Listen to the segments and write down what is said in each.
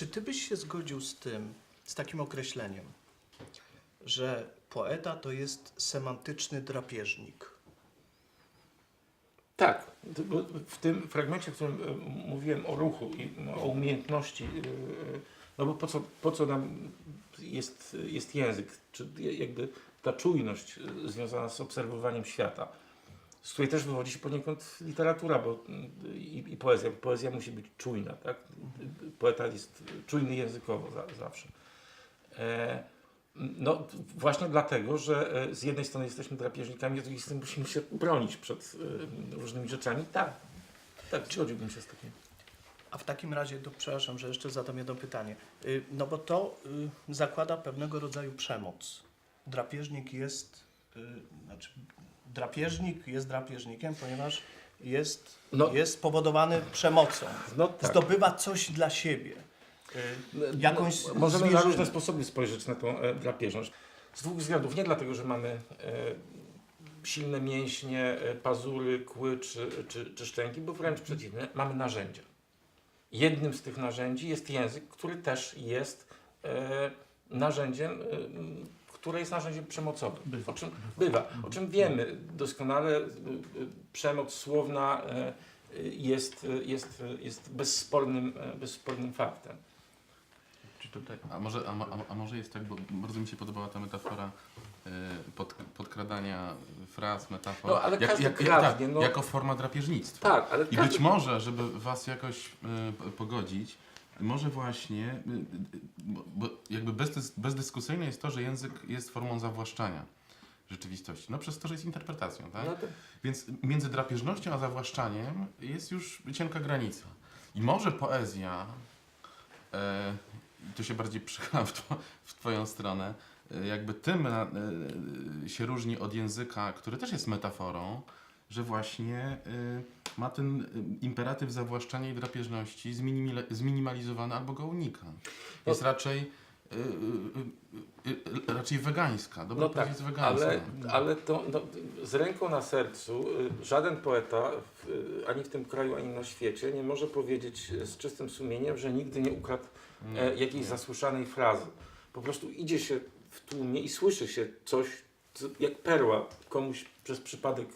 Czy ty byś się zgodził z tym, z takim określeniem, że poeta to jest semantyczny drapieżnik? Tak, w tym fragmencie, w którym e, mówiłem o ruchu i no, o umiejętności, e, no bo po co, po co nam jest, jest język, czy jakby ta czujność e, związana z obserwowaniem świata, z której też wywodzi się poniekąd literatura bo, mm, i, i poezja. Poezja musi być czujna, tak? Poeta jest czujny językowo za, zawsze. E, no właśnie dlatego, że e, z jednej strony jesteśmy drapieżnikami, a z drugiej strony musimy się bronić przed e, różnymi rzeczami. Tak, tak, zgodziłbym się z takim. A w takim razie, to przepraszam, że jeszcze zadam jedno pytanie. Y, No bo to y, zakłada pewnego rodzaju przemoc. Drapieżnik jest, y, znaczy drapieżnik jest drapieżnikiem, ponieważ jest, No. jest spowodowany przemocą. No tak. Zdobywa coś dla siebie. Y, jakąś No, Możemy na zwierzynę. różne sposoby spojrzeć na tą e, drapieżność. Z dwóch względów. Nie dlatego, że mamy e, silne mięśnie, e, pazury, kły czy, czy, czy szczęki, bo wręcz przeciwnie, mamy narzędzia. Jednym z tych narzędzi jest język, który też jest e, narzędziem, e, które jest narzędziem przemocowym. Bywa. O czym, bywa. O czym wiemy doskonale. e, e, Przemoc słowna e, jest, jest, jest bezspornym, bezspornym faktem. Czy tutaj, a, może, a, a, a może jest tak, bo bardzo mi się podobała ta metafora pod, podkradania fraz, metafor. No, ale każdy kradnie, tak, no. jako forma drapieżnictwa. Tak, ale I każdy... być może, żeby was jakoś p- pogodzić, może właśnie, e, e, bo, bo jakby bezdys, bezdyskusyjne jest to, że język jest formą zawłaszczania rzeczywistości. No przez to, że jest interpretacją, tak? No to, Więc między drapieżnością a zawłaszczaniem jest już cienka granica. I może poezja, e, tu się bardziej przychylam w, w Twoją stronę, e, jakby tym e, e, się różni od języka, który też jest metaforą, że właśnie e, ma ten e, imperatyw zawłaszczania i drapieżności zminimalizowany albo go unika. Jest raczej e, e, e, raczej wegańska. Dobra no tak, jest wegańska. ale, ale to no, z ręką na sercu y, żaden poeta w, y, ani w tym kraju, ani na świecie nie może powiedzieć y, z czystym sumieniem, że nigdy nie ukradł Nie, e, jakiejś nie. zasłyszanej frazy. Po prostu idzie się w tłumie i słyszy się coś co, jak perła komuś przez przypadek.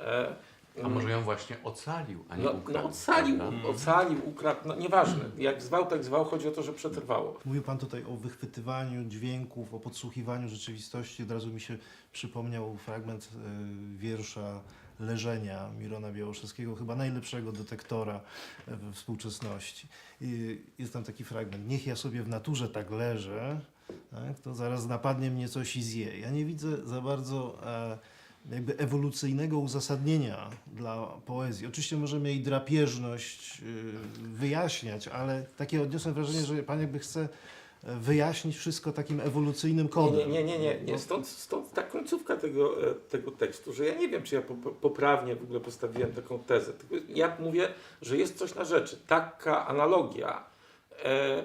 E, A może ją właśnie ocalił, a nie no, ukradł. no ocalił, prawda? ocalił, ukradł, no nieważne. Jak zwał, tak zwał, chodzi o to, że przetrwało. Mówił Pan tutaj o wychwytywaniu dźwięków, o podsłuchiwaniu rzeczywistości. Od razu mi się przypomniał fragment e, wiersza Leżenia Mirona Białoszewskiego, chyba najlepszego detektora e, we współczesności. I jest tam taki fragment. Niech ja sobie w naturze tak leżę, tak, to zaraz napadnie mnie coś i zje. Ja nie widzę za bardzo e, jakby ewolucyjnego uzasadnienia dla poezji. Oczywiście możemy jej drapieżność y, wyjaśniać, ale takie odniosłem wrażenie, że Pan jakby chce e, wyjaśnić wszystko takim ewolucyjnym kodem. nie, nie, nie, nie. Stąd, stąd ta końcówka tego, e, tego tekstu, że ja nie wiem, czy ja po- poprawnie w ogóle postawiłem taką tezę. Ja mówię, że jest coś na rzeczy. Taka analogia e,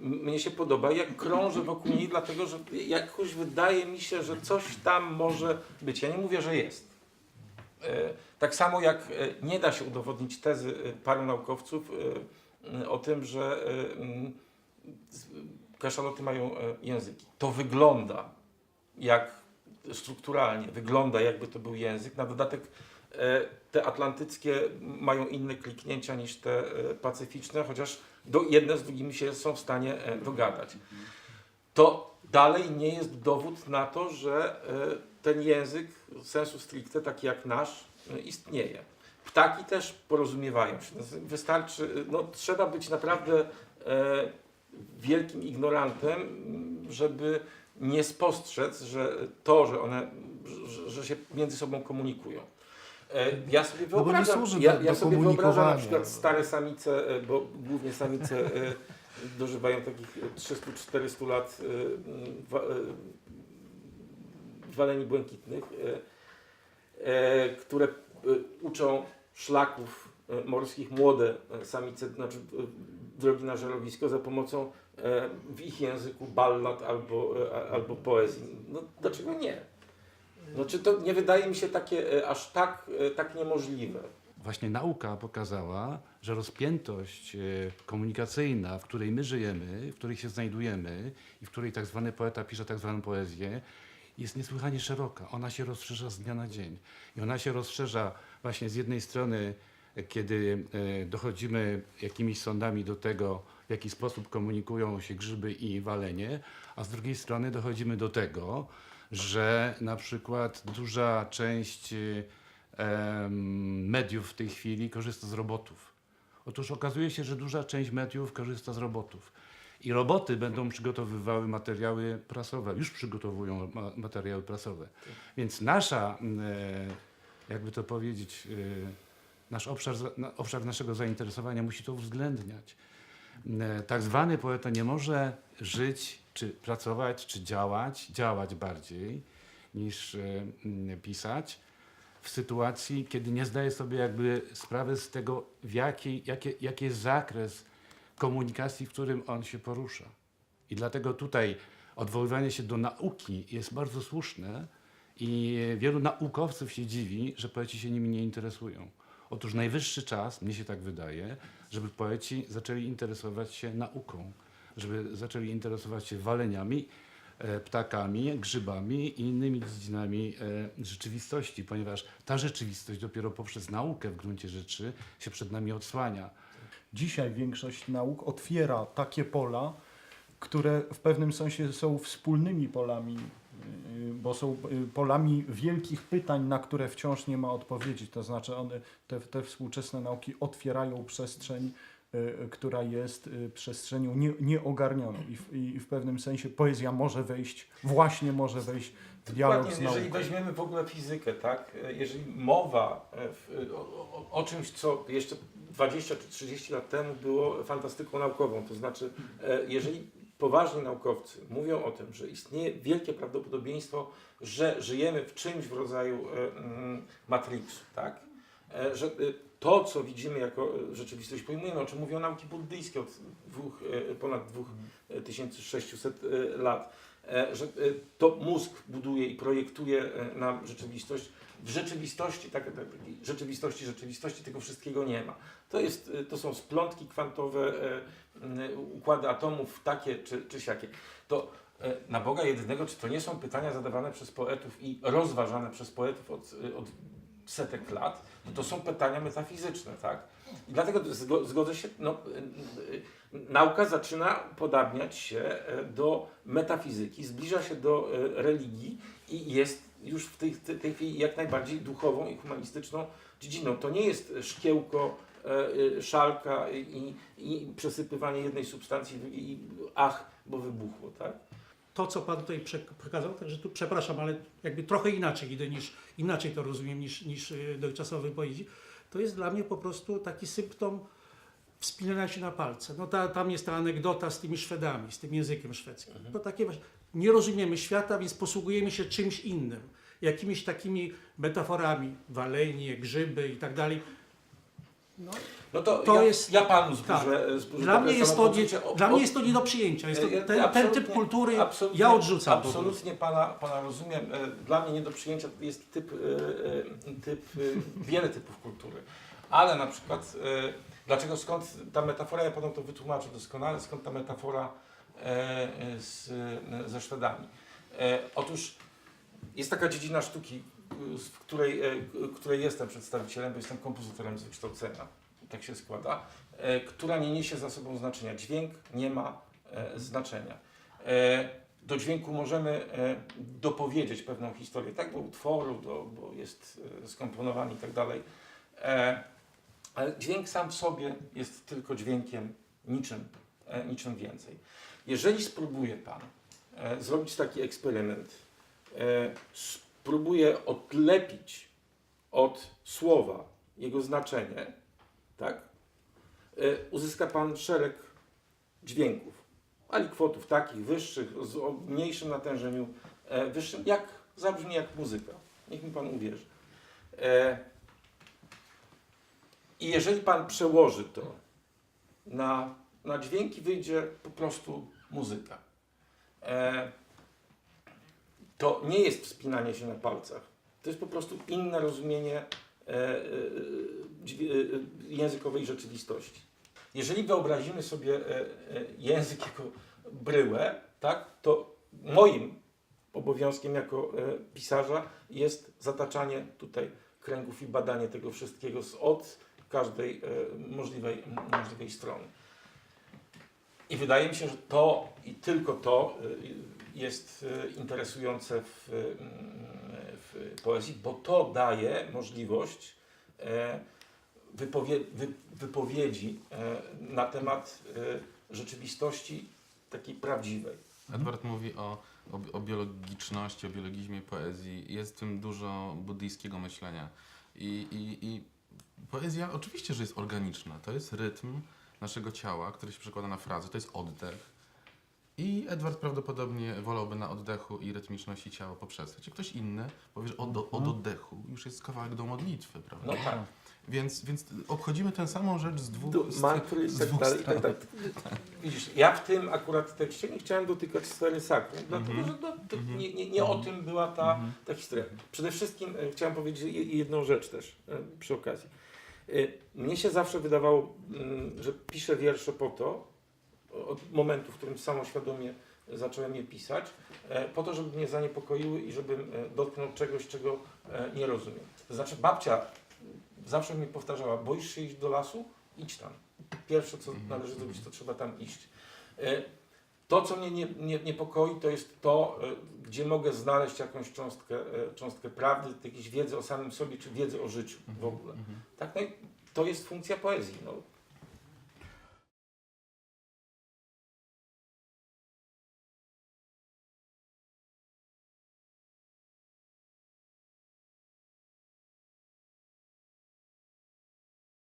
mnie się podoba, jak krążę wokół niej, dlatego że jakoś wydaje mi się, że coś tam może być. Ja nie mówię, że jest. E, tak samo jak e, nie da się udowodnić tezy e, paru naukowców o tym, że kaszaloty mają języki. To wygląda jak strukturalnie, wygląda jakby to był język. Na dodatek te atlantyckie mają inne kliknięcia niż te pacyficzne, chociaż do, jedne z drugimi się są w stanie e, dogadać. To dalej nie jest dowód na to, że e, ten język sensu stricte, taki jak nasz, e, istnieje. Ptaki też porozumiewają się. Wystarczy, no, trzeba być naprawdę wielkim ignorantem, żeby nie spostrzec, że to, że one, że, że się między sobą komunikują. E, Ja sobie No bo nie wyobrażam, służy ja, do- ja do sobie wyobrażam na przykład stare samice, e, bo głównie samice e, dożywają takich 300-400 lat wa- waleni błękitnych, które uczą szlaków morskich młode samice, znaczy drogi na żerowisko za pomocą w ich języku ballad albo, albo poezji. No dlaczego nie? Znaczy to nie wydaje mi się takie e, aż tak, e, tak niemożliwe. właśnie nauka pokazała, że rozpiętość e, komunikacyjna, w której my żyjemy, w której się znajdujemy i w której tak zwany poeta pisze tak zwaną poezję, jest niesłychanie szeroka. Ona się rozszerza z dnia na dzień. I ona się rozszerza właśnie z jednej strony, kiedy e, dochodzimy jakimiś sądami do tego, w jaki sposób komunikują się grzyby i walenie, a z drugiej strony dochodzimy do tego, że na przykład duża część e, mediów w tej chwili korzysta z robotów. Otóż okazuje się, że duża część mediów korzysta z robotów. I roboty będą przygotowywały materiały prasowe, już przygotowują ma materiały prasowe. Więc nasza, e, jakby to powiedzieć, nasz obszar, obszar naszego zainteresowania musi to uwzględniać. E, Tak zwany poeta nie może żyć, czy pracować, czy działać, działać bardziej niż e, pisać w sytuacji, kiedy nie zdaje sobie jakby sprawy z tego, w jakiej, jakie, jaki jest zakres komunikacji, w którym on się porusza. I dlatego tutaj odwoływanie się do nauki jest bardzo słuszne i wielu naukowców się dziwi, że poeci się nimi nie interesują. Otóż najwyższy czas, mnie się tak wydaje, żeby poeci zaczęli interesować się nauką, żeby zaczęli interesować się waleniami, e, ptakami, grzybami i innymi dziedzinami e, rzeczywistości, ponieważ ta rzeczywistość dopiero poprzez naukę w gruncie rzeczy się przed nami odsłania. Dzisiaj większość nauk otwiera takie pola, które w pewnym sensie są wspólnymi polami, bo są yy, polami wielkich pytań, na które wciąż nie ma odpowiedzi. To znaczy one, te, te współczesne nauki otwierają przestrzeń, yy, która jest przestrzenią nie, nieogarnioną I w, i w pewnym sensie poezja może wejść, właśnie może wejść w dialog Dokładnie, z nauką. jeżeli weźmiemy w ogóle fizykę, tak? Jeżeli mowa w, o, o, czymś, co jeszcze 20 czy 30 lat temu było fantastyką naukową, to znaczy, jeżeli poważni naukowcy mówią o tym, że istnieje wielkie prawdopodobieństwo, że żyjemy w czymś w rodzaju e, mm, Matrixu, tak? E, Że e, to, co widzimy jako rzeczywistość, pojmujemy, o czym mówią nauki buddyjskie od dwóch, ponad 2600 e, lat, że e, to mózg buduje i projektuje e, nam rzeczywistość. W rzeczywistości, tak, tak, rzeczywistości, rzeczywistości tego wszystkiego nie ma. To, jest, e, to są splątki kwantowe, e, układy atomów takie czy, czy siakie. To e, na Boga jedynego, czy to nie są pytania zadawane przez poetów i rozważane przez poetów od, e, od setek lat, to, to są pytania metafizyczne, tak? I dlatego zgo- zgodzę się, no, nauka zaczyna podobniać się e, do metafizyki, zbliża się do e, religii i jest już w tej, tej chwili jak najbardziej duchową i humanistyczną dziedziną. To nie jest szkiełko, e, szalka i, i przesypywanie jednej substancji i ach, bo wybuchło, tak? To, co Pan tutaj prze- przekazał, także tu przepraszam, ale jakby trochę inaczej idę niż, inaczej to rozumiem niż, niż y, dotychczasowe wypowiedzi, to jest dla mnie po prostu taki symptom wspinania się na palce. No ta, tam jest ta anegdota z tymi Szwedami, z tym językiem szwedzkim. To takie właśnie, nie rozumiemy świata, więc posługujemy się czymś innym. Jakimiś takimi metaforami, walenie, grzyby i tak dalej. No, No to, To ja, jest- ja panu tak. zburzę, zburzę dla, mnie jest to nie. O- dla mnie jest to nie do przyjęcia. Jest to, Ja- ten, ten typ kultury ja odrzucam. Absolutnie pana, pana rozumiem. E, Dla mnie nie do przyjęcia jest typ, e, e, typ wiele typów kultury. Ale na przykład, dlaczego skąd ta metafora, ja potem to wytłumaczę doskonale, skąd ta metafora z, ze Szwedami. Otóż jest taka dziedzina sztuki, w której, e, której jestem przedstawicielem, bo jestem kompozytorem z wykształcenia. Tak się składa. e, Która nie niesie za sobą znaczenia. Dźwięk nie ma e, znaczenia. Do dźwięku możemy dopowiedzieć pewną historię, tak, do utworu, do, bo jest skomponowany i tak dalej. Ale dźwięk sam w sobie jest tylko dźwiękiem, niczym, niczym więcej. Jeżeli spróbuje Pan zrobić taki eksperyment, e, spróbuje odlepić od słowa jego znaczenie, tak, e, uzyska Pan szereg dźwięków alikwotów takich wyższych, z mniejszym natężeniu, e, wyższym, jak zabrzmi jak muzyka. Niech mi Pan uwierzy. E, I jeżeli Pan przełoży to na, na dźwięki, wyjdzie po prostu muzyka. To nie jest wspinanie się na palcach. To jest po prostu inne rozumienie e, e, e, językowej rzeczywistości. Jeżeli wyobrazimy sobie język jako bryłę, tak, to moim obowiązkiem jako pisarza jest zataczanie tutaj kręgów i badanie tego wszystkiego od każdej możliwej, możliwej strony. I wydaje mi się, że to i tylko to jest y, interesujące w, y, w poezji, bo to daje możliwość e, wypowie, wy, wypowiedzi e, na temat e, rzeczywistości takiej prawdziwej. Edward mówi o, o, o biologiczności, o biologizmie poezji. Jest w tym dużo buddyjskiego myślenia. I, i, I poezja oczywiście, że jest organiczna. To jest rytm naszego ciała, który się przekłada na frazę. To jest oddech. I Edward prawdopodobnie wolałby na oddechu i rytmiczności ciała poprzestać. A ktoś inny powie, że od, od oddechu już jest kawałek do modlitwy, prawda? No tak. Więc, więc obchodzimy tę samą rzecz z dwóch, Do z, mantry i z tak dwóch dalej. i stron. Tak, tak. Widzisz, ja w tym akurat tekście nie chciałem dotykać sfery sakrum, dlatego że to, to nie, nie, nie o tym była ta, ta historia. Przede wszystkim e, chciałem powiedzieć je- jedną rzecz też e, przy okazji. E, Mnie się zawsze wydawało, mm, że piszę wiersze po to, od momentu, w którym samoświadomie zacząłem je pisać, e, po to, żeby mnie zaniepokoiły i żebym e, dotknął czegoś, czego e, nie rozumiem. To znaczy babcia zawsze mi powtarzała, boisz się iść do lasu? Idź tam. Pierwsze, co należy zrobić, to trzeba tam iść. To, co mnie nie, nie, niepokoi, to jest to, gdzie mogę znaleźć jakąś cząstkę, cząstkę prawdy, jakiejś wiedzy o samym sobie, czy wiedzy o życiu w ogóle. Tak? No i to jest funkcja poezji. No.